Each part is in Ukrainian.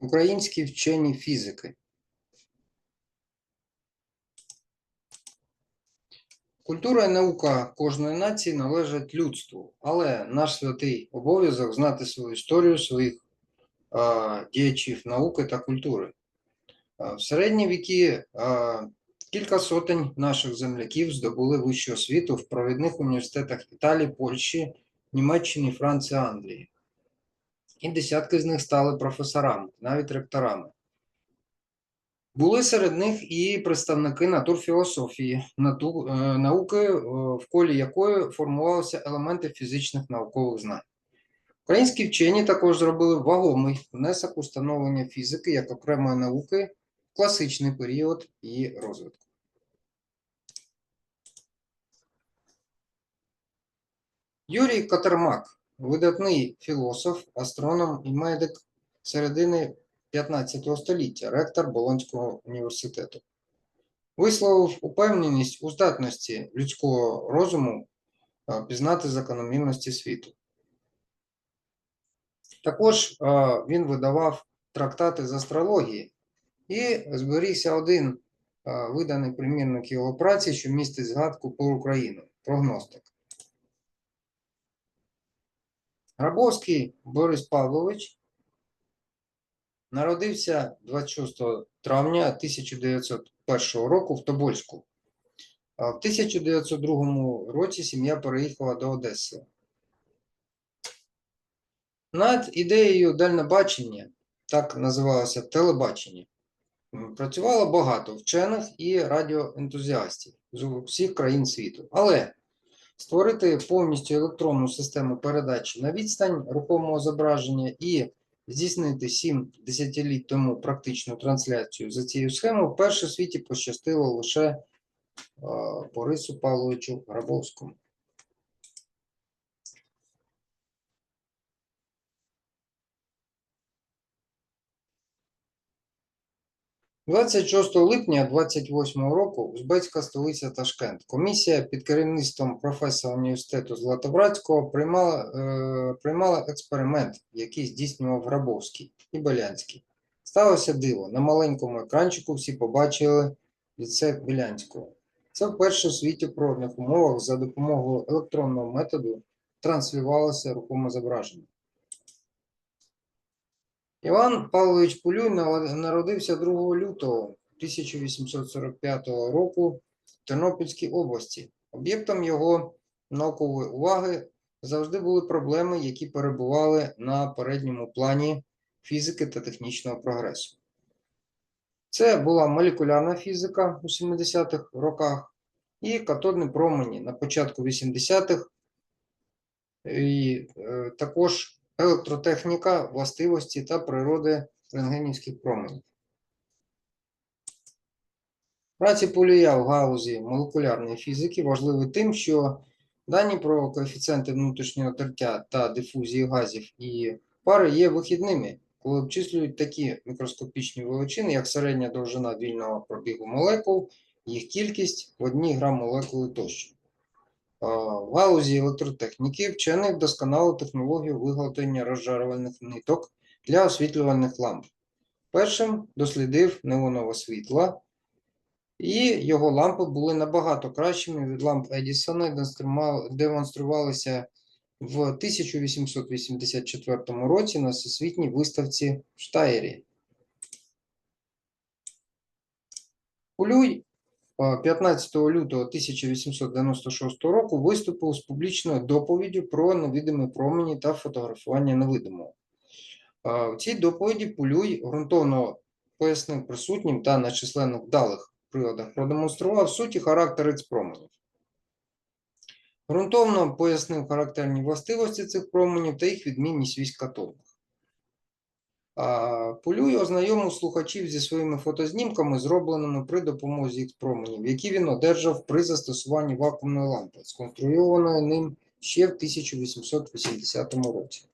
Українські вчені фізики. Культура і наука кожної нації належать людству, але наш святий обов'язок знати свою історію своїх а, діячів науки та культури. В середні віки а, кілька сотень наших земляків здобули вищу освіту в провідних університетах Італії, Польщі, Німеччини, Франції, Англії. І десятки з них стали професорами, навіть ректорами. Були серед них і представники натурфілософії, нату, е, науки, е, в колі якої формувалися елементи фізичних наукових знань. Українські вчені також зробили вагомий внесок у становлення фізики як окремої науки в класичний період її розвитку. Юрій Катермак, видатний філософ, астроном і медик середини 15 століття, ректор Болонського університету. Висловив упевненість у здатності людського розуму пізнати закономірності світу. Також він видавав трактати з астрології і зберігся один виданий примірник його праці, що містить згадку про Україну, прогностик. Грабовський Борис Павлович Народився 26 травня 1901 року в Тобольську. В 1902 році сім'я переїхала до Одеси. Над ідеєю дальнобачення, так називалося телебачення, працювало багато вчених і радіоентузіастів з усіх країн світу. Але створити повністю електронну систему передачі на відстань рухомого зображення і здійснити сім десятиліть тому практичну трансляцію за цією схемою вперше в світі пощастило лише е, Борису Павловичу Грабовському. – 26 липня 28 року узбецька столиця Ташкент. Комісія під керівництвом професора університету Златобратського приймала, е, приймала експеримент, який здійснював Грабовський і Белянський. Сталося диво. На маленькому екранчику всі побачили ліце Білянського. Це вперше в світі природних умовах за допомогою електронного методу транслювалося рухоме зображення. Іван Павлович Пулюй народився 2 лютого 1845 року в Тернопільській області. Об'єктом його наукової уваги завжди були проблеми, які перебували на передньому плані фізики та технічного прогресу. Це була молекулярна фізика у 70-х роках і катодні промені на початку 80-х, і е, також електротехніка, властивості та природи рентгенівських променів. Праці Полія в гаузі молекулярної фізики важливі тим, що дані про коефіцієнти внутрішнього тертя та дифузії газів і пари є вихідними, коли обчислюють такі мікроскопічні величини, як середня довжина вільного пробігу молекул, їх кількість в одній грам молекули тощо. А, В галузі електротехніки вчений вдосконалив технологію виготовлення розжарювальних ниток для освітлювальних ламп. Першим дослідив неонове світло, і його лампи були набагато кращими від ламп Едісона і демонструвалися в 1884 році на всесвітній виставці в Штаєрі. Улюй а, 15 лютого 1896 року виступив з публічною доповіддю про невидимі промені та фотографування невидимого. В цій доповіді Пулюй ґрунтовно пояснив присутнім та на численних вдалих приладах продемонстрував суть і характер риць-променів. Ґрунтовно пояснив характерні властивості цих променів та їх відмінність від катодних. Полюй ознайомив слухачів зі своїми фотознімками, зробленими при допомозі променів, які він одержав при застосуванні вакуумної лампи, сконструйованої ним ще в 1880 році.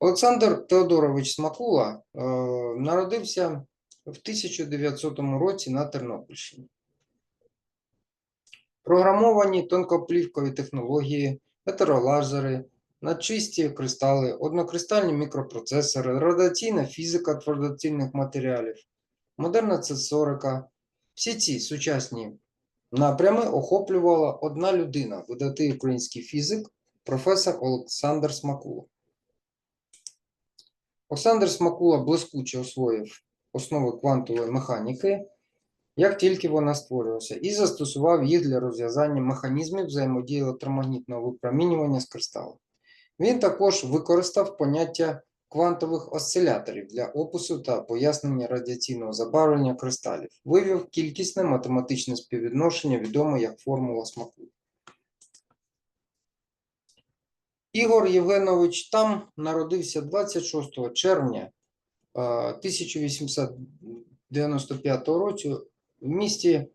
Олександр Теодорович Смакула е, народився в 1900 році на Тернопільщині. Програмовані тонкоплівкові технології, етеролазери, надчисті кристали, однокристальні мікропроцесори, радіаційна фізика твердотільних матеріалів, модерна ценсорика. Всі ці сучасні напрями охоплювала одна людина, видатий український фізик, професор Олександр Смакула. Олександр Смакула блискуче освоїв основи квантової механіки, як тільки вона створювалася, і застосував їх для розв'язання механізмів взаємодії електромагнітного випромінювання з кристалом. Він також використав поняття квантових осциляторів для опису та пояснення радіаційного забарвлення кристалів, вивів кількісне математичне співвідношення, відоме як формула смаку. Ігор Євгенович Там народився 26 червня е, 1895 року в місті е,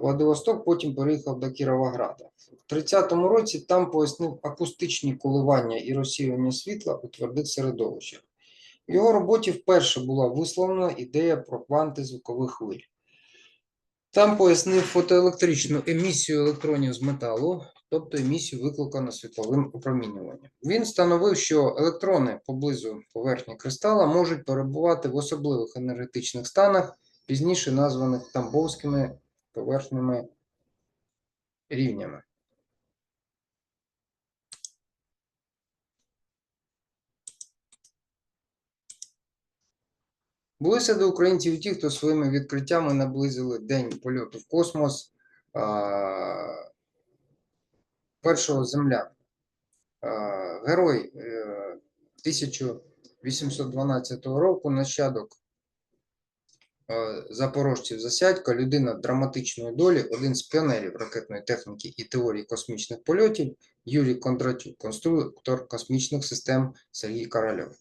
Владивосток, потім переїхав до Кіровограда. В 30-му році там пояснив акустичні коливання і розсіювання світла у твердих середовищах. В його роботі вперше була висловлена ідея про кванти звукових хвиль. Там пояснив фотоелектричну емісію електронів з металу, тобто емісію викликану світловим опромінюванням. Він встановив, що електрони поблизу поверхні кристала можуть перебувати в особливих енергетичних станах, пізніше названих тамбовськими поверхнями рівнями. Були серед українців ті, хто своїми відкриттями наблизили день польоту в космос а, першого земля. Герой е, 1812 року, нащадок запорожців Засядька, людина драматичної долі, один з піонерів ракетної техніки і теорії космічних польотів, Юрій Кондратюк, конструктор космічних систем Сергій Корольов.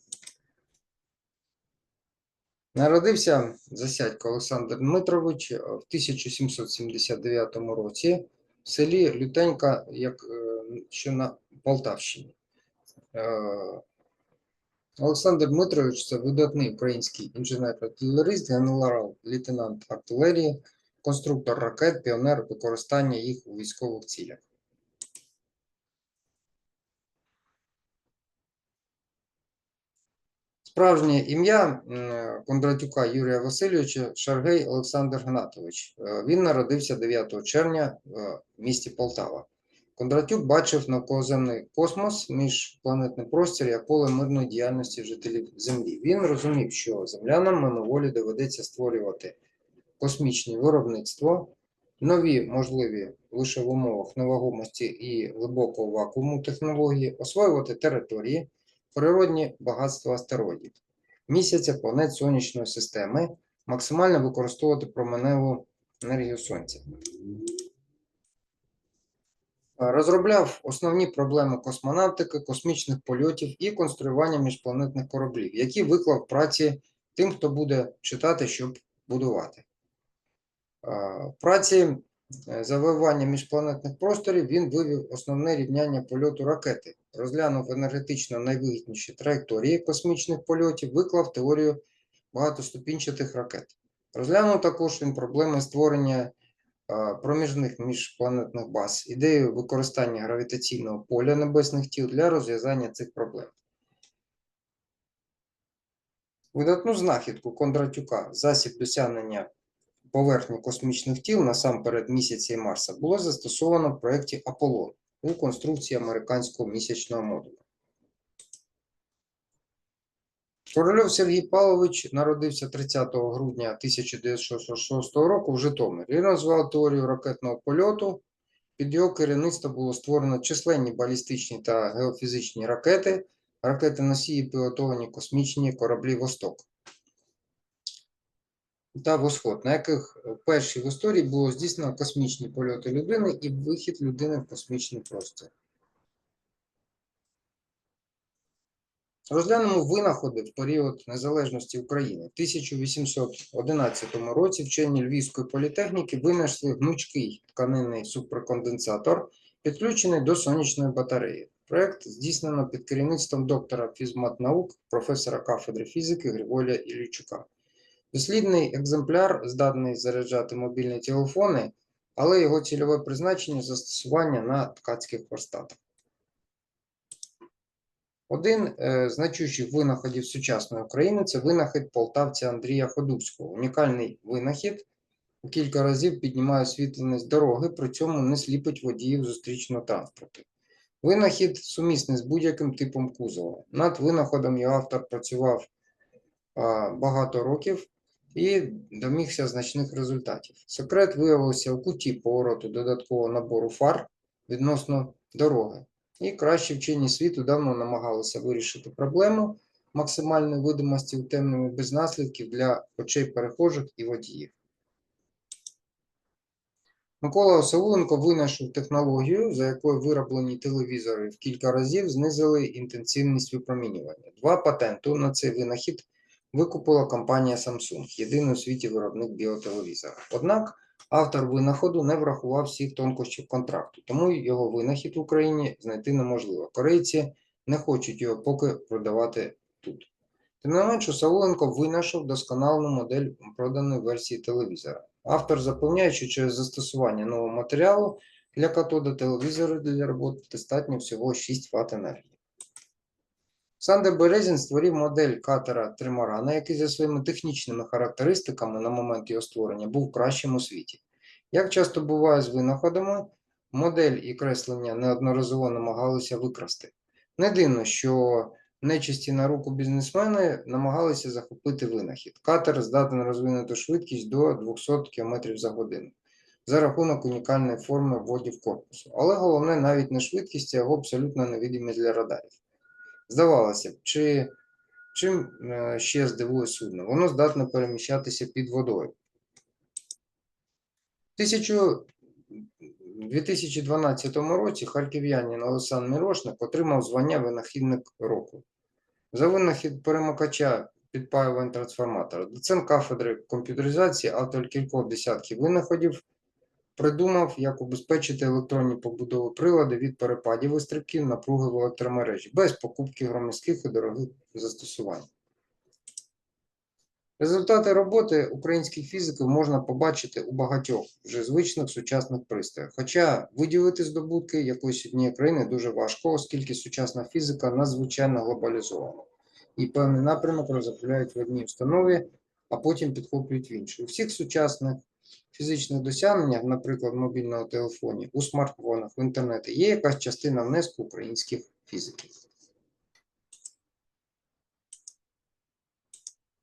Народився Засядько Олександр Дмитрович е, в 1779 році в селі Лютенька, як, е, що на Полтавщині. Олександр Дмитрович це видатний український інженер-артилерист, генерал-лейтенант артилерії, конструктор ракет, піонер використання їх у військових цілях. Справжнє ім'я Кондратюка Юрія Васильовича Шаргей Олександр Гнатович. Е, Він народився 9 червня е, в місті Полтава. Кондратюк бачив навколоземний космос, міжпланетний простір як поле мирної діяльності жителів Землі. Він розумів, що землянам мимоволі доведеться створювати космічне виробництво, нові можливі лише в умовах невагомості і глибокого вакууму технології, освоювати території, природні багатства астероїдів, місяця, планет сонячної системи, максимально використовувати променеву енергію Сонця. Розробляв основні проблеми космонавтики, космічних польотів і конструювання міжпланетних кораблів, які виклав праці тим, хто буде читати, щоб будувати. Праці е, завоювання міжпланетних просторів він вивів основне рівняння польоту ракети, розглянув енергетично найвигідніші траєкторії космічних польотів, виклав теорію багатоступінчатих ракет. Розглянув також він проблеми створення проміжних міжпланетних баз, ідею використання гравітаційного поля небесних тіл для розв'язання цих проблем. Видатну знахідку Кондратюка, засіб досягнення поверхні космічних тіл насамперед місяця і Марса, було застосовано в проєкті Аполлон у конструкції американського місячного модуля. Корольов Сергій Павлович народився 30 грудня 1966 року в Житомирі. Він розвивав теорію ракетного польоту. Під його керівництво було створено численні балістичні та геофізичні ракети, ракети носії пілотовані космічні кораблі Восток та Восход, на яких перші в історії було здійснено космічні польоти людини і вихід людини в космічний простір. Розглянемо винаходи в період незалежності України. В 1811 році вчені Львівської політехніки винайшли гнучкий тканинний суперконденсатор, підключений до сонячної батареї. Проект здійснено під керівництвом доктора фізматнаук, професора кафедри фізики Григорія Іллічука. Дослідний екземпляр здатний заряджати мобільні телефони, але його цільове призначення застосування на ткацьких верстатах. Один е, з значущих винаходів сучасної України це винахід полтавця Андрія Ходубського. Унікальний винахід у кілька разів піднімає освітленість дороги, при цьому не сліпить водіїв зустрічного транспорту. Винахід сумісний з будь-яким типом кузова. Над винаходом його автор працював багато років і домігся значних результатів. Секрет виявився у куті повороту додаткового набору фар відносно дороги. І кращі вчені світу давно намагалися вирішити проблему максимальної видимості у темному без наслідків для очей перехожих і водіїв. Микола Осавуленко винайшов технологію, за якою вироблені телевізори в кілька разів знизили інтенсивність випромінювання. Два патенти на цей винахід викупила компанія Samsung, єдиний у світі виробник біотелевізора. Однак автор винаходу не врахував всіх тонкощів контракту, тому його винахід в Україні знайти неможливо. Корейці не хочуть його поки продавати тут. Тим не менш, Савуленко винайшов досконалену модель проданої версії телевізора. Автор запевняє, що через застосування нового матеріалу для катода телевізора для роботи достатньо всього 6 Вт енергії. Сандер Березін створив модель катера Тримарана, який за своїми технічними характеристиками на момент його створення був кращим у світі. Як часто буває з винаходами, модель і креслення неодноразово намагалися викрасти. Не дивно, що нечисті на руку бізнесмени намагалися захопити винахід. Катер здатен розвинути швидкість до 200 км за годину за рахунок унікальної форми вводів корпусу. Але головне навіть не швидкість, а його абсолютна невидимість для радарів. Здавалося б, чи чим е, ще здивує судно? Воно здатне переміщатися під водою. Тисячу- 2012 році харків'янин Олександр Мірошник отримав звання винахідник року. За винахід перемикача підпаювань трансформатора. Доцент кафедри комп'ютеризації, автор кількох десятків винаходів, придумав, як убезпечити електронні побудови прилади від перепадів і стрибків напруги в електромережі без покупки громіздких і дорогих застосувань. Результати роботи українських фізиків можна побачити у багатьох вже звичних сучасних пристроях. Хоча виділити здобутки якоїсь однієї країни дуже важко, оскільки сучасна фізика надзвичайно глобалізована. І певний напрямок розробляють в одній установі, а потім підхоплюють в іншу. У всіх сучасних фізичних досягнення, наприклад, в мобільному телефоні, у смартфонах, в інтернеті, є якась частина внеску українських фізиків.